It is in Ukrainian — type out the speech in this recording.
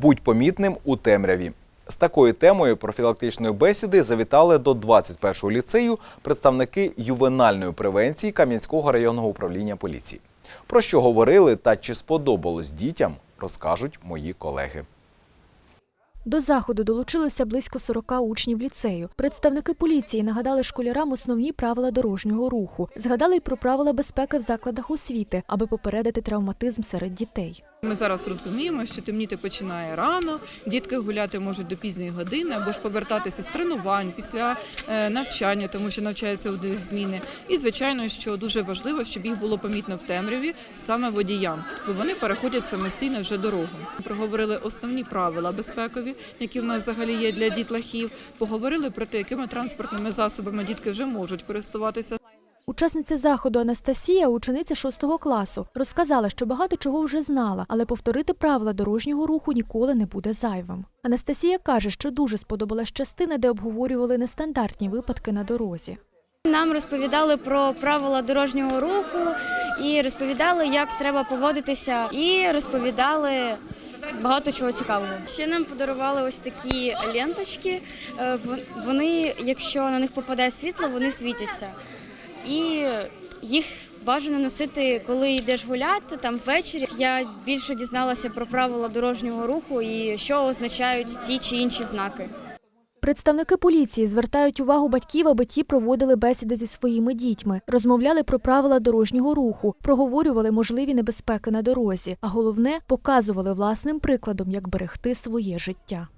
Будь помітним у темряві. З такою темою профілактичної бесіди завітали до 21-го ліцею представники ювенальної превенції Кам'янського районного управління поліції. Про що говорили та чи сподобалось дітям, розкажуть мої колеги. До заходу долучилося близько 40 учнів ліцею. Представники поліції нагадали школярам основні правила дорожнього руху, згадали й про правила безпеки в закладах освіти, аби попередити травматизм серед дітей. Ми зараз розуміємо, що темніти починає рано, дітки гуляти можуть до пізньої години або ж повертатися з тренувань після е, навчання, тому що навчаються у зміни. І звичайно, що дуже важливо, щоб їх було помітно в темряві саме водіям, бо вони переходять самостійно вже дорогу. Проговорили основні правила безпекові, які в нас взагалі є для дітлахів. Поговорили про те, якими транспортними засобами дітки вже можуть користуватися. Учасниця заходу Анастасія, учениця 6 класу, розказала, що багато чого вже знала, але повторити правила дорожнього руху ніколи не буде зайвим. Анастасія каже, що дуже сподобалась частина, де обговорювали нестандартні випадки на дорозі. Нам розповідали про правила дорожнього руху і розповідали, як треба поводитися, і розповідали багато чого цікавого. Ще нам подарували ось такі ленточки. Е, Вони, якщо на них попадає світло, вони світяться. І їх бажано носити, коли йдеш гуляти там ввечері. Я більше дізналася про правила дорожнього руху і що означають ті чи інші знаки. Представники поліції звертають увагу батьків, аби ті проводили бесіди зі своїми дітьми, розмовляли про правила дорожнього руху, проговорювали можливі небезпеки на дорозі, а головне показували власним прикладом, як берегти своє життя.